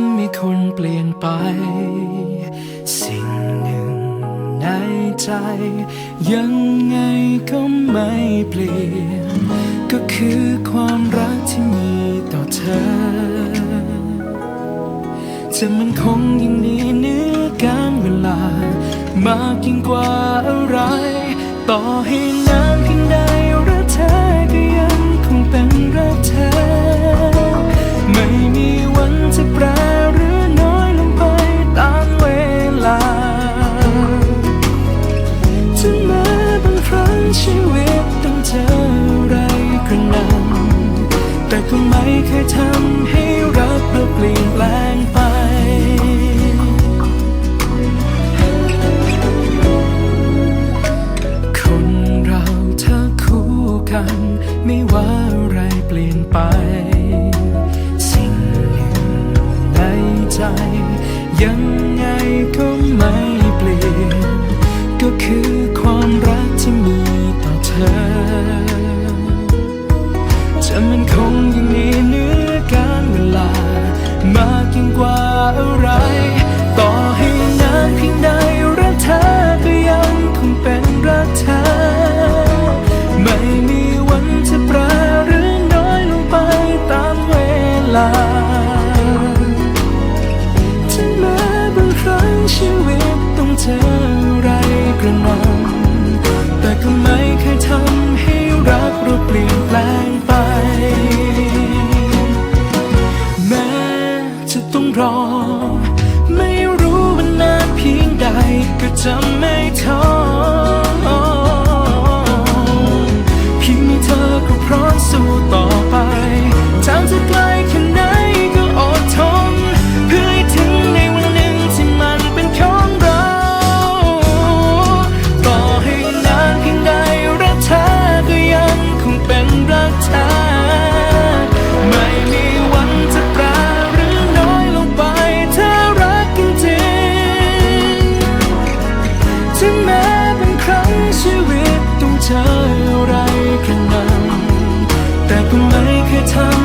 ำให้คนเปลี่ยนไป สิ่งหนึ่งในใจ ยังไงก็ไม่เปลี่ยน ก็คือความรักที่มีต่อเธอ จะมันคงยิ่งดีเนื้อการเวลามากยิ่งกว่า ก็ไม่เคยทำให้ จะมันคงยังมีเนื้อการเวลา มากยิ่งกว่าอะไร ต่อให้นานเพียงใดรักเธอก็ยังคงเป็นรักเธอ ไม่มีวันจะแปรหรือน้อยลงไปตามเวลา to time.